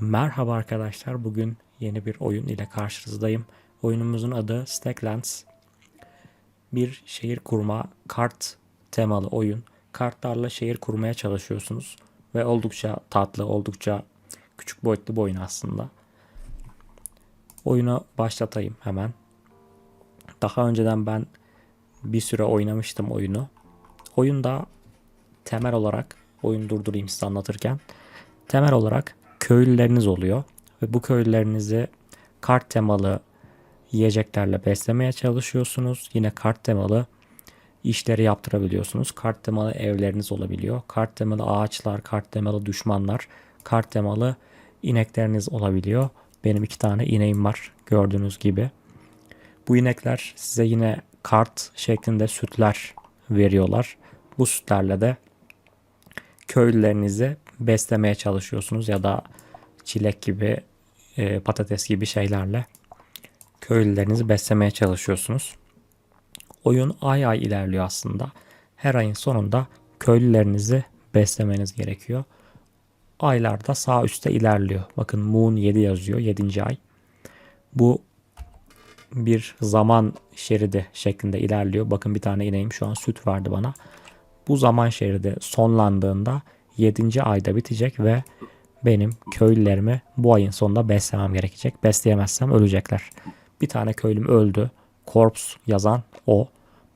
Merhaba arkadaşlar. Bugün yeni bir oyun ile karşınızdayım. Oyunumuzun adı Stacklands. Bir şehir kurma kart temalı oyun. Kartlarla şehir kurmaya çalışıyorsunuz ve oldukça tatlı, oldukça küçük boyutlu bir oyun aslında. Oyunu başlatayım hemen. Daha önceden ben bir süre oynamıştım oyunu. Oyunda temel olarak oyun durdurayım size anlatırken. Temel olarak köylüleriniz oluyor ve bu köylülerinizi kart temalı yiyeceklerle beslemeye çalışıyorsunuz. Yine kart temalı işleri yaptırabiliyorsunuz. Kart temalı evleriniz olabiliyor. Kart temalı ağaçlar, kart temalı düşmanlar, kart temalı inekleriniz olabiliyor. Benim iki tane ineğim var gördüğünüz gibi. Bu inekler size yine kart şeklinde sütler veriyorlar. Bu sütlerle de köylülerinizi beslemeye çalışıyorsunuz ya da çilek gibi e, patates gibi şeylerle köylülerinizi beslemeye çalışıyorsunuz. Oyun ay ay ilerliyor aslında. Her ayın sonunda köylülerinizi beslemeniz gerekiyor. Aylarda sağ üstte ilerliyor. Bakın Moon 7 yazıyor 7. ay. Bu bir zaman şeridi şeklinde ilerliyor. Bakın bir tane ineğim şu an süt verdi bana. Bu zaman şeridi sonlandığında 7. ayda bitecek ve benim köylülerimi bu ayın sonunda beslemem gerekecek. Besleyemezsem ölecekler. Bir tane köylüm öldü. Korps yazan o.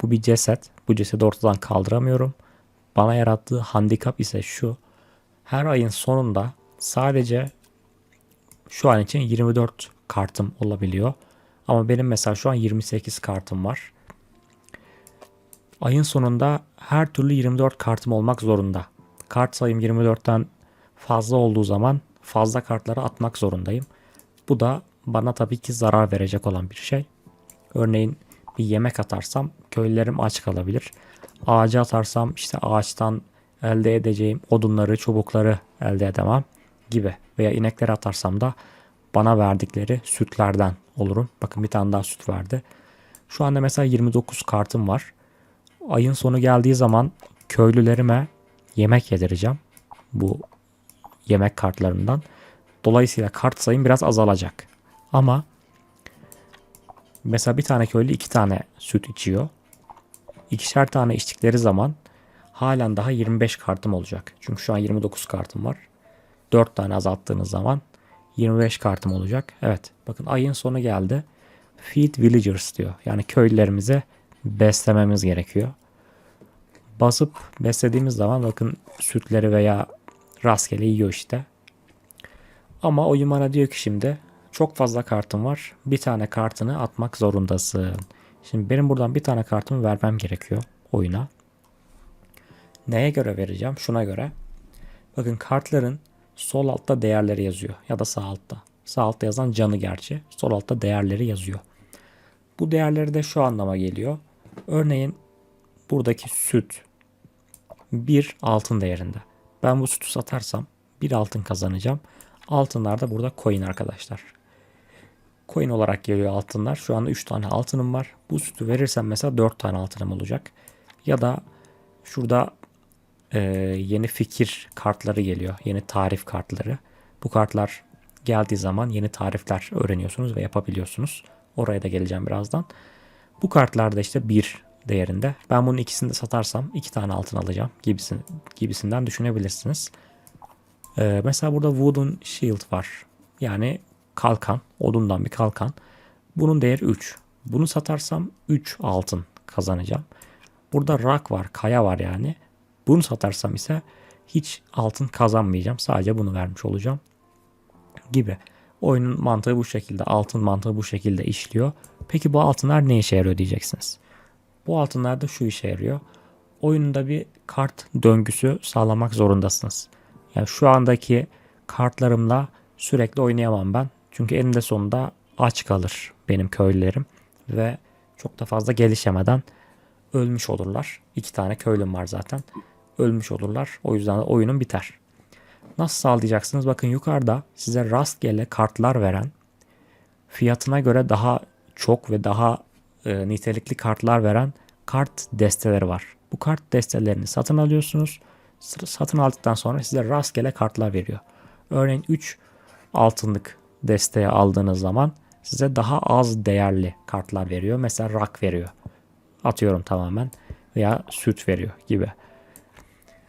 Bu bir ceset. Bu cesedi ortadan kaldıramıyorum. Bana yarattığı handikap ise şu. Her ayın sonunda sadece şu an için 24 kartım olabiliyor. Ama benim mesela şu an 28 kartım var. Ayın sonunda her türlü 24 kartım olmak zorunda. Kart sayım 24'ten fazla olduğu zaman fazla kartları atmak zorundayım. Bu da bana tabii ki zarar verecek olan bir şey. Örneğin bir yemek atarsam köylülerim aç kalabilir. Ağaca atarsam işte ağaçtan elde edeceğim odunları, çubukları elde edemem gibi. Veya inekleri atarsam da bana verdikleri sütlerden olurum. Bakın bir tane daha süt verdi. Şu anda mesela 29 kartım var. Ayın sonu geldiği zaman köylülerime yemek yedireceğim. Bu yemek kartlarından. Dolayısıyla kart sayım biraz azalacak. Ama mesela bir tane köylü iki tane süt içiyor. İkişer tane içtikleri zaman halen daha 25 kartım olacak. Çünkü şu an 29 kartım var. 4 tane azalttığınız zaman 25 kartım olacak. Evet bakın ayın sonu geldi. Feed villagers diyor. Yani köylülerimize beslememiz gerekiyor. Basıp beslediğimiz zaman bakın sütleri veya rastgele yiyor işte. Ama oyun bana diyor ki şimdi çok fazla kartım var. Bir tane kartını atmak zorundasın. Şimdi benim buradan bir tane kartımı vermem gerekiyor oyuna. Neye göre vereceğim? Şuna göre. Bakın kartların sol altta değerleri yazıyor ya da sağ altta. Sağ altta yazan canı gerçi. Sol altta değerleri yazıyor. Bu değerleri de şu anlama geliyor. Örneğin buradaki süt bir altın değerinde. Ben bu sütü satarsam bir altın kazanacağım. Altınlar da burada coin arkadaşlar. Coin olarak geliyor altınlar. Şu anda 3 tane altınım var. Bu sütü verirsem mesela 4 tane altınım olacak. Ya da şurada e, yeni fikir kartları geliyor. Yeni tarif kartları. Bu kartlar geldiği zaman yeni tarifler öğreniyorsunuz ve yapabiliyorsunuz. Oraya da geleceğim birazdan. Bu kartlarda işte bir değerinde. Ben bunun ikisini de satarsam iki tane altın alacağım gibisin, gibisinden düşünebilirsiniz. Ee, mesela burada wooden shield var. Yani kalkan, odundan bir kalkan. Bunun değeri 3. Bunu satarsam 3 altın kazanacağım. Burada rock var, kaya var yani. Bunu satarsam ise hiç altın kazanmayacağım. Sadece bunu vermiş olacağım gibi. Oyunun mantığı bu şekilde, altın mantığı bu şekilde işliyor. Peki bu altınlar ne işe yarıyor diyeceksiniz. Bu altınlar da şu işe yarıyor. Oyunda bir kart döngüsü sağlamak zorundasınız. Yani şu andaki kartlarımla sürekli oynayamam ben. Çünkü eninde sonunda aç kalır benim köylülerim ve çok da fazla gelişemeden ölmüş olurlar. İki tane köylüm var zaten. Ölmüş olurlar. O yüzden de oyunun biter. Nasıl sağlayacaksınız? Bakın yukarıda size rastgele kartlar veren fiyatına göre daha çok ve daha e, nitelikli kartlar veren kart desteleri var. Bu kart destelerini satın alıyorsunuz. Satın aldıktan sonra size rastgele kartlar veriyor. Örneğin 3 altınlık desteği aldığınız zaman size daha az değerli kartlar veriyor. Mesela rak veriyor. Atıyorum tamamen veya süt veriyor gibi.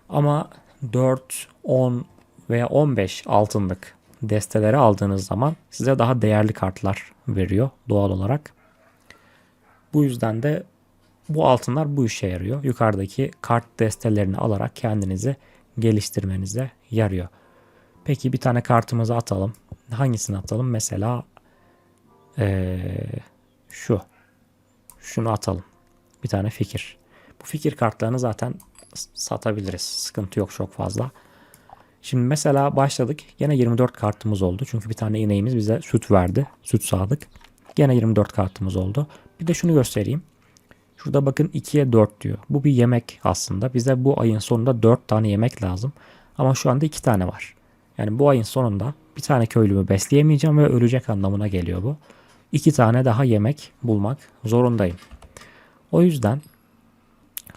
Ama 4, 10 veya 15 altınlık desteleri aldığınız zaman size daha değerli kartlar veriyor doğal olarak. Bu yüzden de bu altınlar bu işe yarıyor. Yukarıdaki kart destelerini alarak kendinizi geliştirmenize yarıyor. Peki bir tane kartımızı atalım. Hangisini atalım? Mesela ee, şu. Şunu atalım. Bir tane fikir. Bu fikir kartlarını zaten satabiliriz. Sıkıntı yok çok fazla. Şimdi mesela başladık. Gene 24 kartımız oldu. Çünkü bir tane ineğimiz bize süt verdi. Süt sağdık. Gene 24 kartımız oldu. Bir de şunu göstereyim. Şurada bakın 2'ye 4 diyor. Bu bir yemek aslında. Bize bu ayın sonunda 4 tane yemek lazım. Ama şu anda 2 tane var. Yani bu ayın sonunda bir tane köylümü besleyemeyeceğim ve ölecek anlamına geliyor bu. 2 tane daha yemek bulmak zorundayım. O yüzden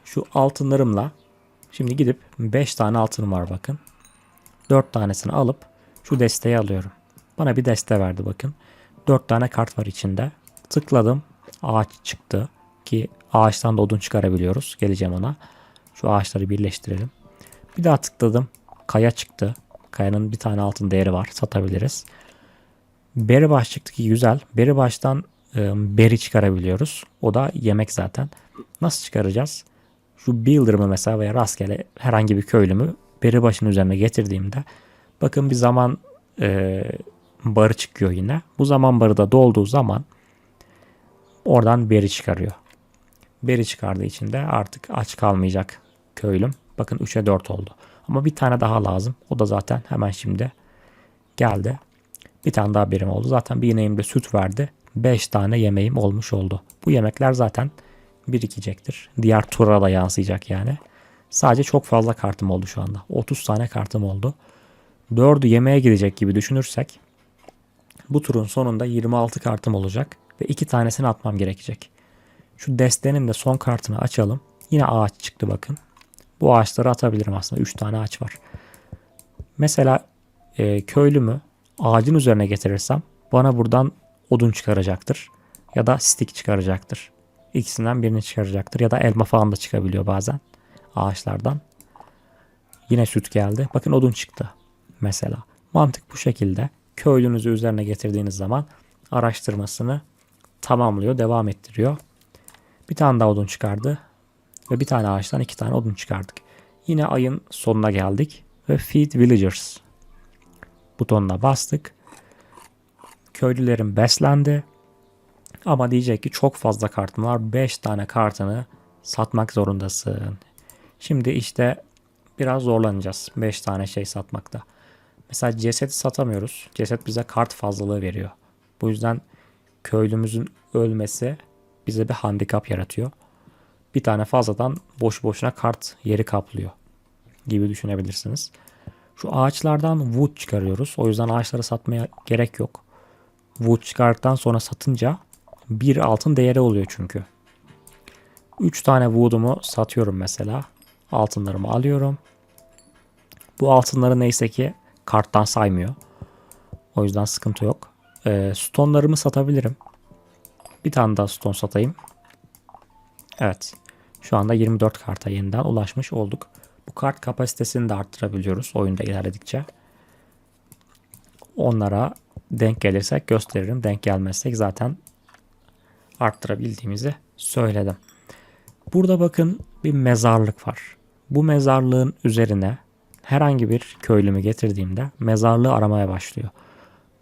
şu altınlarımla şimdi gidip 5 tane altınım var bakın. 4 tanesini alıp şu desteği alıyorum. Bana bir deste verdi bakın. 4 tane kart var içinde. Tıkladım. Ağaç çıktı. Ki ağaçtan da odun çıkarabiliyoruz. Geleceğim ona. Şu ağaçları birleştirelim. Bir daha tıkladım. Kaya çıktı. Kayanın bir tane altın değeri var. Satabiliriz. Beri baş çıktı ki güzel. Beri baştan e, beri çıkarabiliyoruz. O da yemek zaten. Nasıl çıkaracağız? Şu builder'ımı mesela veya rastgele herhangi bir köylümü beri başın üzerine getirdiğimde bakın bir zaman e, barı çıkıyor yine. Bu zaman barı da dolduğu zaman oradan beri çıkarıyor. Beri çıkardığı için de artık aç kalmayacak köylüm. Bakın 3'e 4 oldu. Ama bir tane daha lazım. O da zaten hemen şimdi geldi. Bir tane daha birim oldu. Zaten bir ineğimde süt verdi. 5 tane yemeğim olmuş oldu. Bu yemekler zaten birikecektir. Diğer tura da yansıyacak yani. Sadece çok fazla kartım oldu şu anda. 30 tane kartım oldu. 4'ü yemeğe gidecek gibi düşünürsek bu turun sonunda 26 kartım olacak ve 2 tanesini atmam gerekecek. Şu destenin de son kartını açalım. Yine ağaç çıktı bakın. Bu ağaçları atabilirim aslında. 3 tane ağaç var. Mesela e, köylümü ağacın üzerine getirirsem bana buradan odun çıkaracaktır. Ya da stick çıkaracaktır. İkisinden birini çıkaracaktır. Ya da elma falan da çıkabiliyor bazen ağaçlardan. Yine süt geldi. Bakın odun çıktı mesela. Mantık bu şekilde. Köylünüzü üzerine getirdiğiniz zaman araştırmasını tamamlıyor, devam ettiriyor. Bir tane daha odun çıkardı. Ve bir tane ağaçtan iki tane odun çıkardık. Yine ayın sonuna geldik. Ve Feed Villagers butonuna bastık. Köylülerin beslendi. Ama diyecek ki çok fazla kartım var. 5 tane kartını satmak zorundasın. Şimdi işte biraz zorlanacağız 5 tane şey satmakta. Mesela ceset satamıyoruz. Ceset bize kart fazlalığı veriyor. Bu yüzden köylümüzün ölmesi bize bir handikap yaratıyor. Bir tane fazladan boş boşuna kart yeri kaplıyor gibi düşünebilirsiniz. Şu ağaçlardan wood çıkarıyoruz. O yüzden ağaçları satmaya gerek yok. Wood çıkardıktan sonra satınca bir altın değeri oluyor çünkü. 3 tane wood'umu satıyorum mesela. Altınlarımı alıyorum. Bu altınları neyse ki karttan saymıyor. O yüzden sıkıntı yok. E, stone'larımı satabilirim. Bir tane daha stone satayım. Evet. Şu anda 24 karta yeniden ulaşmış olduk. Bu kart kapasitesini de arttırabiliyoruz oyunda ilerledikçe. Onlara denk gelirsek gösteririm. Denk gelmezsek zaten arttırabildiğimizi söyledim. Burada bakın bir mezarlık var. Bu mezarlığın üzerine herhangi bir köylümü getirdiğimde mezarlığı aramaya başlıyor.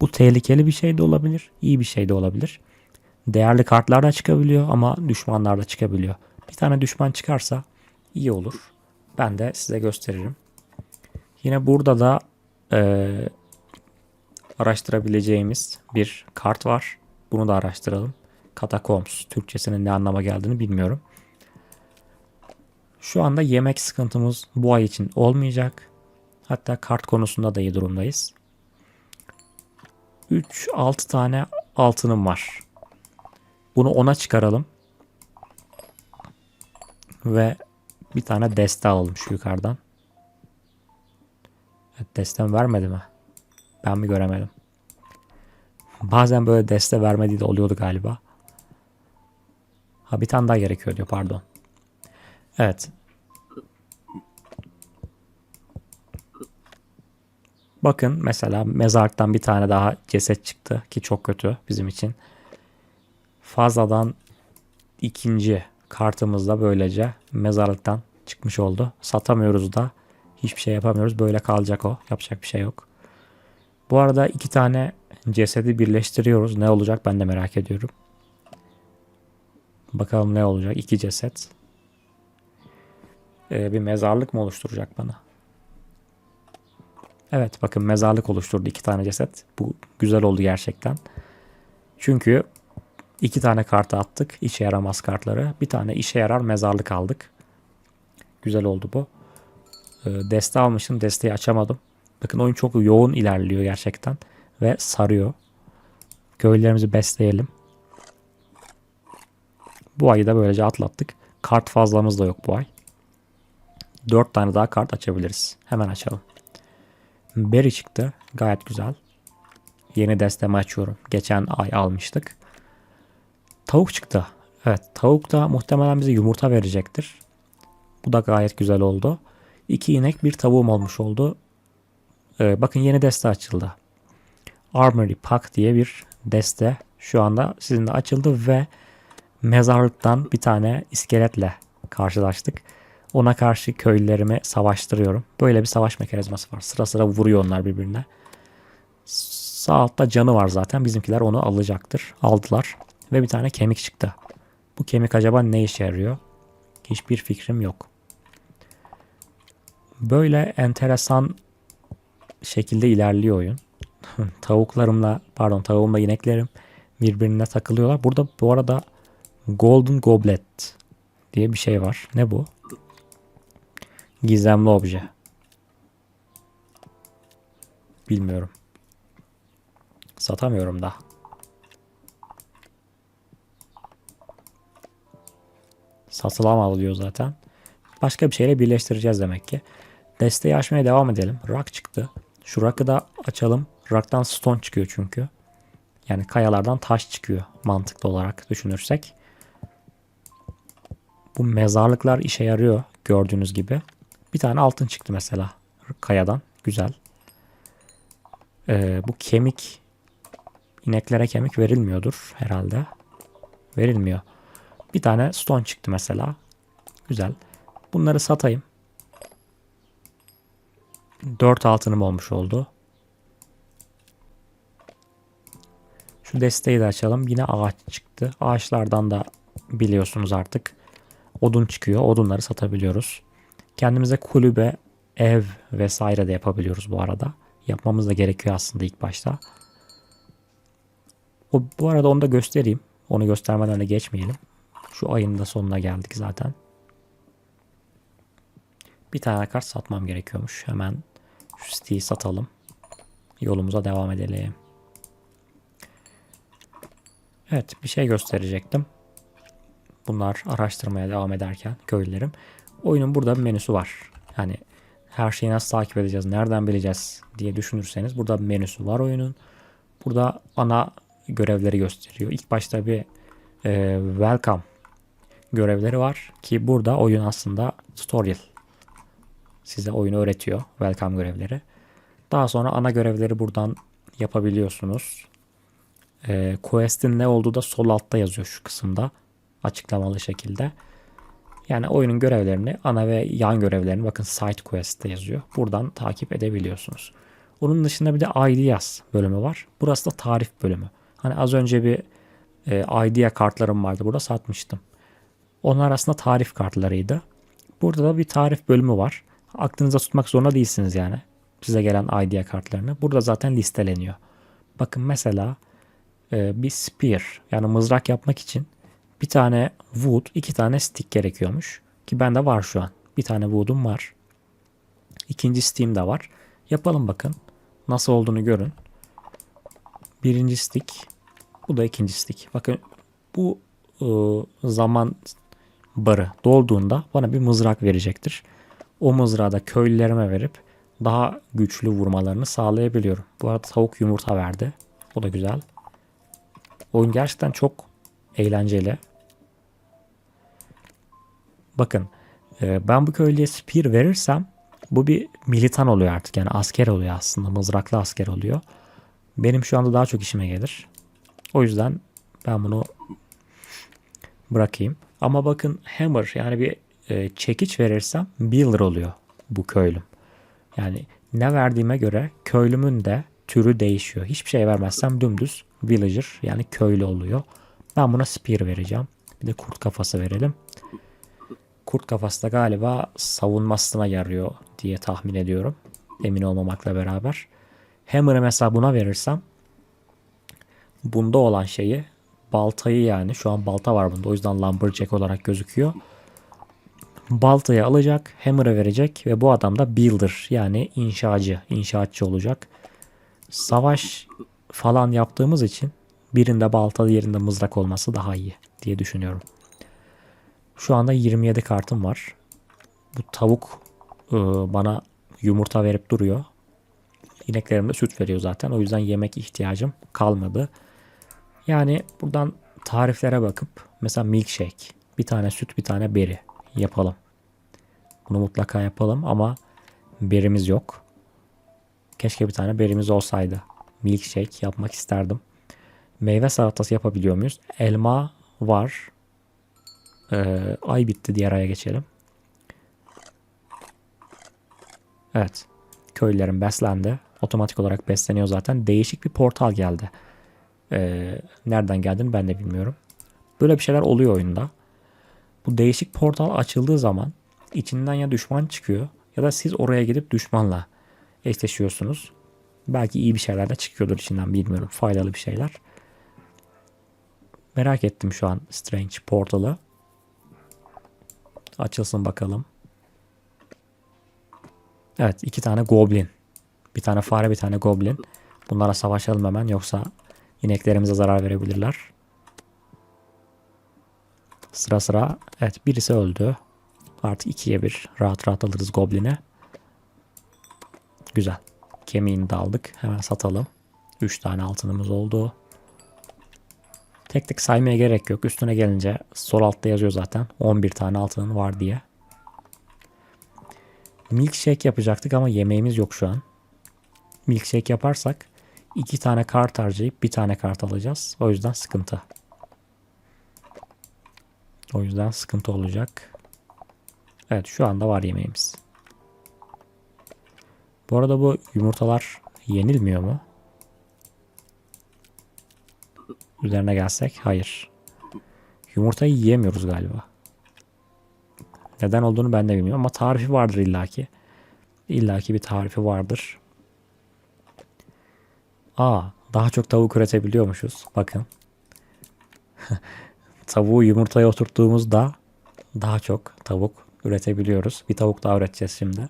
Bu tehlikeli bir şey de olabilir, iyi bir şey de olabilir. Değerli kartlar da çıkabiliyor ama düşmanlar da çıkabiliyor. Bir tane düşman çıkarsa iyi olur. Ben de size gösteririm. Yine burada da e, araştırabileceğimiz bir kart var. Bunu da araştıralım. Catacombs. Türkçesinin ne anlama geldiğini bilmiyorum. Şu anda yemek sıkıntımız bu ay için olmayacak. Hatta kart konusunda da iyi durumdayız. 3-6 tane altınım var. Bunu ona çıkaralım. Ve bir tane deste alalım şu yukarıdan. Destem vermedi mi? Ben mi göremedim? Bazen böyle deste vermediği de oluyordu galiba. Ha bir tane daha gerekiyor diyor pardon. Evet. Bakın mesela mezarlıktan bir tane daha ceset çıktı ki çok kötü bizim için. Fazladan ikinci kartımız da böylece mezarlıktan çıkmış oldu. Satamıyoruz da hiçbir şey yapamıyoruz. Böyle kalacak o. Yapacak bir şey yok. Bu arada iki tane cesedi birleştiriyoruz. Ne olacak ben de merak ediyorum. Bakalım ne olacak. İki ceset. Ee, bir mezarlık mı oluşturacak bana? Evet bakın mezarlık oluşturdu iki tane ceset. Bu güzel oldu gerçekten. Çünkü iki tane kartı attık. işe yaramaz kartları. Bir tane işe yarar mezarlık aldık. Güzel oldu bu. Ee, deste almışım. Desteği açamadım. Bakın oyun çok yoğun ilerliyor gerçekten. Ve sarıyor. Köylerimizi besleyelim. Bu ayı da böylece atlattık. Kart fazlamız da yok bu ay. 4 tane daha kart açabiliriz. Hemen açalım. Berry çıktı. Gayet güzel. Yeni destemi açıyorum. Geçen ay almıştık. Tavuk çıktı. Evet tavuk da muhtemelen bize yumurta verecektir. Bu da gayet güzel oldu. İki inek bir tavuğum olmuş oldu. Ee, bakın yeni deste açıldı. Armory Pack diye bir deste şu anda sizinle açıldı ve mezarlıktan bir tane iskeletle karşılaştık. Ona karşı köylülerimi savaştırıyorum. Böyle bir savaş mekanizması var. Sıra sıra vuruyor onlar birbirine. Sağ altta canı var zaten. Bizimkiler onu alacaktır. Aldılar. Ve bir tane kemik çıktı. Bu kemik acaba ne işe yarıyor? Hiçbir fikrim yok. Böyle enteresan şekilde ilerliyor oyun. Tavuklarımla pardon tavuğumla ineklerim birbirine takılıyorlar. Burada bu arada Golden Goblet diye bir şey var. Ne bu? Gizemli obje. Bilmiyorum. Satamıyorum da. Satılamaz diyor zaten. Başka bir şeyle birleştireceğiz demek ki. Desteği açmaya devam edelim. Rock çıktı. Şu rock'ı da açalım. Rock'tan stone çıkıyor çünkü. Yani kayalardan taş çıkıyor mantıklı olarak düşünürsek. Bu mezarlıklar işe yarıyor gördüğünüz gibi. Bir tane altın çıktı mesela kayadan. Güzel. Ee, bu kemik ineklere kemik verilmiyordur herhalde. Verilmiyor. Bir tane stone çıktı mesela. Güzel. Bunları satayım. 4 altınım olmuş oldu. Şu desteği de açalım. Yine ağaç çıktı. Ağaçlardan da biliyorsunuz artık odun çıkıyor. Odunları satabiliyoruz. Kendimize kulübe, ev vesaire de yapabiliyoruz bu arada. Yapmamız da gerekiyor aslında ilk başta. O, bu arada onu da göstereyim. Onu göstermeden de geçmeyelim. Şu ayın da sonuna geldik zaten. Bir tane kart satmam gerekiyormuş. Hemen şu siteyi satalım. Yolumuza devam edelim. Evet bir şey gösterecektim. Bunlar araştırmaya devam ederken köylülerim. Oyunun burada bir menüsü var. Yani her şeyi nasıl takip edeceğiz, nereden bileceğiz diye düşünürseniz burada bir menüsü var oyunun. Burada ana görevleri gösteriyor. İlk başta bir e, welcome görevleri var ki burada oyun aslında tutorial size oyunu öğretiyor welcome görevleri. Daha sonra ana görevleri buradan yapabiliyorsunuz. E, quest'in ne olduğu da sol altta yazıyor şu kısımda açıklamalı şekilde. Yani oyunun görevlerini, ana ve yan görevlerini bakın side quest'te yazıyor. Buradan takip edebiliyorsunuz. Onun dışında bir de ideas bölümü var. Burası da tarif bölümü. Hani az önce bir e, idea kartlarım vardı. Burada satmıştım. Onlar aslında tarif kartlarıydı. Burada da bir tarif bölümü var. Aklınıza tutmak zorunda değilsiniz yani. Size gelen idea kartlarını. Burada zaten listeleniyor. Bakın mesela e, bir spear yani mızrak yapmak için bir tane wood, iki tane stick gerekiyormuş. Ki bende var şu an. Bir tane wood'um var. İkinci stick'im de var. Yapalım bakın. Nasıl olduğunu görün. Birinci stick. Bu da ikinci stick. Bakın bu ıı, zaman barı dolduğunda bana bir mızrak verecektir. O mızrağı da köylülerime verip daha güçlü vurmalarını sağlayabiliyorum. Bu arada tavuk yumurta verdi. O da güzel. Oyun gerçekten çok eğlenceli. Bakın e, ben bu köylüye spear verirsem bu bir militan oluyor artık. Yani asker oluyor aslında. Mızraklı asker oluyor. Benim şu anda daha çok işime gelir. O yüzden ben bunu bırakayım. Ama bakın hammer yani bir e, çekiç verirsem builder oluyor bu köylüm. Yani ne verdiğime göre köylümün de türü değişiyor. Hiçbir şey vermezsem dümdüz villager yani köylü oluyor. Ben buna spear vereceğim. Bir de kurt kafası verelim. Kurt kafası da galiba savunmasına yarıyor diye tahmin ediyorum. Emin olmamakla beraber. Hammer'ı mesela buna verirsem bunda olan şeyi baltayı yani şu an balta var bunda o yüzden lumberjack olarak gözüküyor. Baltayı alacak, hammer'ı verecek ve bu adam da builder yani inşacı, inşaatçı olacak. Savaş falan yaptığımız için birinde balta diğerinde mızrak olması daha iyi diye düşünüyorum. Şu anda 27 kartım var. Bu tavuk e, bana yumurta verip duruyor. İneklerim de süt veriyor zaten. O yüzden yemek ihtiyacım kalmadı. Yani buradan tariflere bakıp mesela milkshake, bir tane süt, bir tane beri yapalım. Bunu mutlaka yapalım ama berimiz yok. Keşke bir tane berimiz olsaydı. Milkshake yapmak isterdim. Meyve salatası yapabiliyor muyuz? Elma var. Ee, ay bitti diğer aya geçelim. Evet. Köylülerin beslendi. Otomatik olarak besleniyor zaten. Değişik bir portal geldi. Ee, nereden geldiğini ben de bilmiyorum. Böyle bir şeyler oluyor oyunda. Bu değişik portal açıldığı zaman içinden ya düşman çıkıyor ya da siz oraya gidip düşmanla eşleşiyorsunuz. Belki iyi bir şeyler de çıkıyordur içinden bilmiyorum. Faydalı bir şeyler. Merak ettim şu an Strange portalı. Açılsın bakalım. Evet iki tane goblin. Bir tane fare bir tane goblin. Bunlara savaşalım hemen yoksa ineklerimize zarar verebilirler. Sıra sıra evet birisi öldü. Artık ikiye bir rahat rahat alırız goblin'e. Güzel. Kemiğini de aldık. Hemen satalım. 3 tane altınımız oldu. Tek tek saymaya gerek yok. Üstüne gelince sol altta yazıyor zaten. 11 tane altının var diye. Milkshake yapacaktık ama yemeğimiz yok şu an. Milkshake yaparsak iki tane kart harcayıp bir tane kart alacağız. O yüzden sıkıntı. O yüzden sıkıntı olacak. Evet şu anda var yemeğimiz. Bu arada bu yumurtalar yenilmiyor mu? Üzerine gelsek hayır. Yumurtayı yiyemiyoruz galiba. Neden olduğunu ben de bilmiyorum ama tarifi vardır illaki. İllaki bir tarifi vardır. Aa, daha çok tavuk üretebiliyormuşuz. Bakın. Tavuğu yumurtaya oturttuğumuzda daha çok tavuk üretebiliyoruz. Bir tavuk daha üreteceğiz şimdi.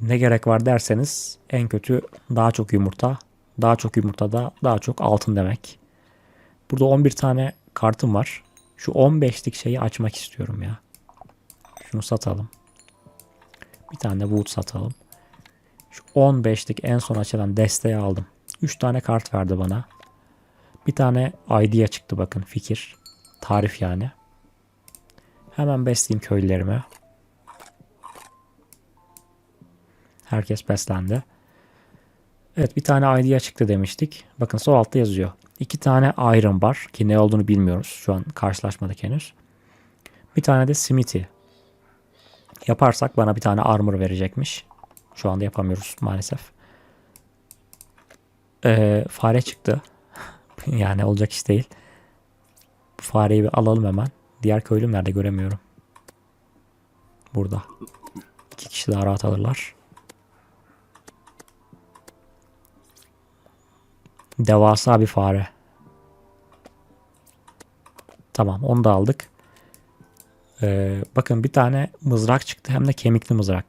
Ne gerek var derseniz en kötü daha çok yumurta. Daha çok yumurta da daha çok altın demek. Burada 11 tane kartım var. Şu 15'lik şeyi açmak istiyorum ya. Şunu satalım. Bir tane de wood satalım. Şu 15'lik en son açılan desteği aldım. 3 tane kart verdi bana. Bir tane idea çıktı bakın fikir. Tarif yani. Hemen besleyeyim köylülerime. Herkes beslendi. Evet bir tane idea çıktı demiştik. Bakın sol altta yazıyor. İki tane iron bar ki ne olduğunu bilmiyoruz. Şu an karşılaşmadık henüz. Bir tane de smithy. Yaparsak bana bir tane armor verecekmiş. Şu anda yapamıyoruz maalesef. Ee, fare çıktı. yani olacak iş değil. Fareyi bir alalım hemen. Diğer köylüm nerede göremiyorum. Burada. İki kişi daha rahat alırlar. Devasa bir fare. Tamam onu da aldık. Ee, bakın bir tane mızrak çıktı hem de kemikli mızrak.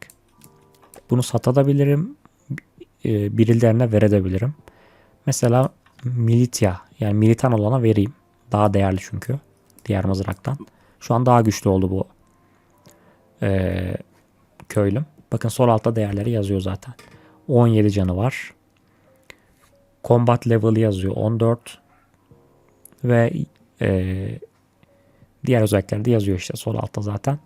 Bunu satabilirim. E, birilerine verebilirim. Mesela militia yani militan olana vereyim. Daha değerli çünkü. Diğer mızraktan. Şu an daha güçlü oldu bu e, köylüm. Bakın sol altta değerleri yazıyor zaten. 17 canı var. Combat level yazıyor 14 ve e, diğer özellikler de yazıyor işte sol altta zaten.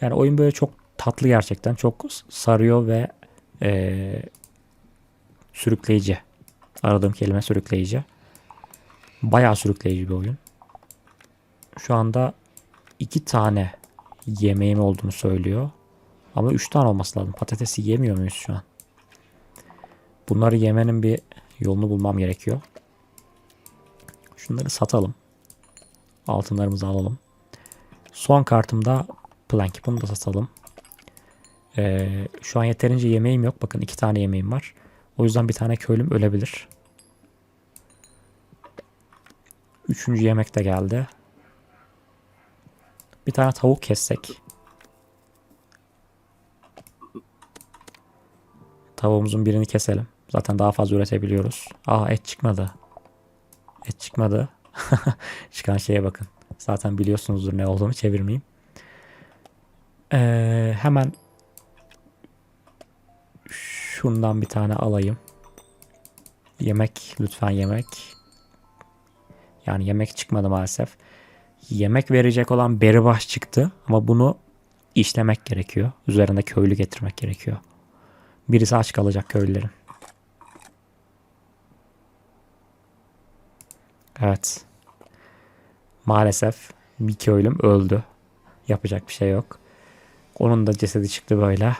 Yani oyun böyle çok tatlı gerçekten. Çok sarıyor ve e, sürükleyici. Aradığım kelime sürükleyici. Bayağı sürükleyici bir oyun. Şu anda iki tane yemeğim olduğunu söylüyor. Ama üç tane olması lazım. Patatesi yemiyor muyuz şu an? Bunları yemenin bir yolunu bulmam gerekiyor. Şunları satalım. Altınlarımızı alalım. Son kartımda plank. Bunu da satalım. Ee, şu an yeterince yemeğim yok. Bakın iki tane yemeğim var. O yüzden bir tane köylüm ölebilir. Üçüncü yemek de geldi. Bir tane tavuk kessek. Tavuğumuzun birini keselim. Zaten daha fazla üretebiliyoruz. Aa et çıkmadı. Et çıkmadı. Çıkan şeye bakın. Zaten biliyorsunuzdur ne olduğunu çevirmeyeyim. Ee, hemen şundan bir tane alayım. Yemek lütfen yemek. Yani yemek çıkmadı maalesef. Yemek verecek olan beribaş çıktı ama bunu işlemek gerekiyor. Üzerinde köylü getirmek gerekiyor. Birisi aç kalacak köylülerin. Evet. Maalesef bir köylüm öldü. Yapacak bir şey yok. Onun da cesedi çıktı böyle.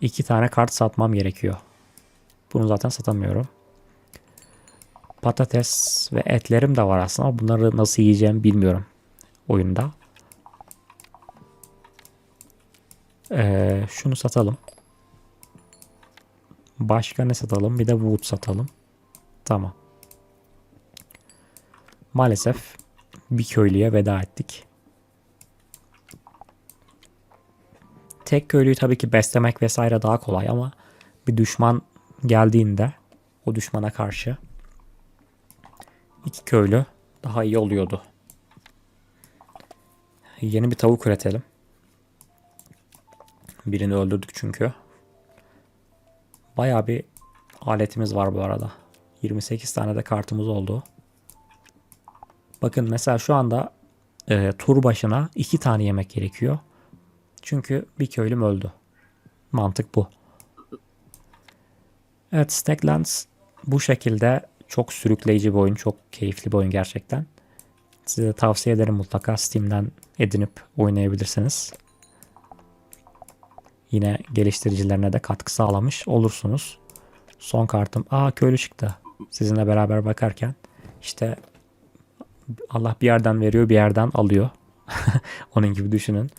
İki tane kart satmam gerekiyor. Bunu zaten satamıyorum. Patates ve etlerim de var aslında bunları nasıl yiyeceğimi bilmiyorum oyunda. Ee, şunu satalım. Başka ne satalım? Bir de wood satalım. Tamam. Maalesef bir köylüye veda ettik. Tek köylüyü tabii ki beslemek vesaire daha kolay ama bir düşman geldiğinde o düşmana karşı iki köylü daha iyi oluyordu. Yeni bir tavuk üretelim. Birini öldürdük çünkü. Baya bir aletimiz var bu arada. 28 tane de kartımız oldu. Bakın mesela şu anda e, tur başına 2 tane yemek gerekiyor. Çünkü bir köylüm öldü. Mantık bu. Evet Stacklands bu şekilde çok sürükleyici bir oyun. Çok keyifli bir oyun gerçekten. Size de tavsiye ederim mutlaka Steam'den edinip oynayabilirsiniz. Yine geliştiricilerine de katkı sağlamış olursunuz. Son kartım. Aa köylü çıktı. Sizinle beraber bakarken. işte Allah bir yerden veriyor bir yerden alıyor. Onun gibi düşünün.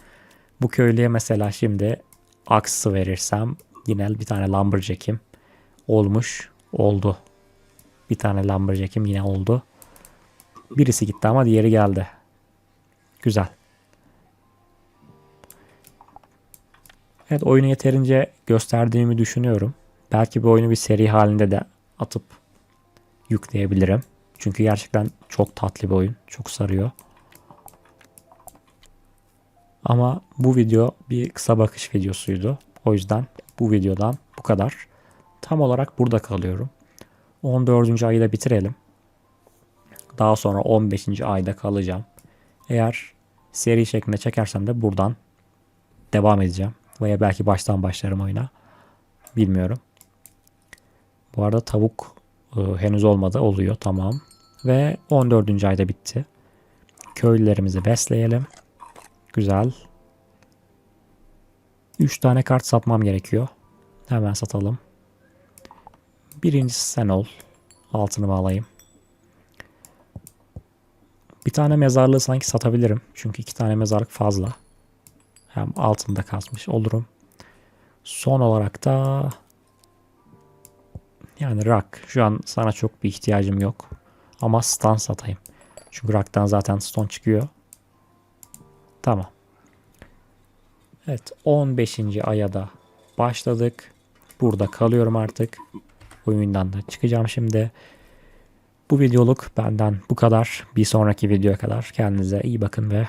Bu köylüye mesela şimdi aksı verirsem yine bir tane lumberjack'im olmuş oldu. Bir tane lumberjack'im yine oldu. Birisi gitti ama diğeri geldi. Güzel. Evet oyunu yeterince gösterdiğimi düşünüyorum. Belki bu oyunu bir seri halinde de atıp yükleyebilirim. Çünkü gerçekten çok tatlı bir oyun. Çok sarıyor. Ama bu video bir kısa bakış videosuydu. O yüzden bu videodan bu kadar. Tam olarak burada kalıyorum. 14. ayı da bitirelim. Daha sonra 15. ayda kalacağım. Eğer seri şeklinde çekersem de buradan devam edeceğim. Veya belki baştan başlarım oyuna. Bilmiyorum. Bu arada tavuk e, henüz olmadı. Oluyor tamam. Ve 14. ayda bitti. Köylülerimizi besleyelim. Güzel. 3 tane kart satmam gerekiyor. Hemen satalım. Birincisi sen ol. Altını bağlayayım. Bir tane mezarlığı sanki satabilirim. Çünkü iki tane mezarlık fazla. Hem altında kasmış olurum. Son olarak da yani rak. Şu an sana çok bir ihtiyacım yok. Ama stun satayım. Çünkü raktan zaten stone çıkıyor. Tamam. Evet 15. aya da başladık. Burada kalıyorum artık. Oyundan da çıkacağım şimdi. Bu videoluk benden bu kadar. Bir sonraki videoya kadar kendinize iyi bakın ve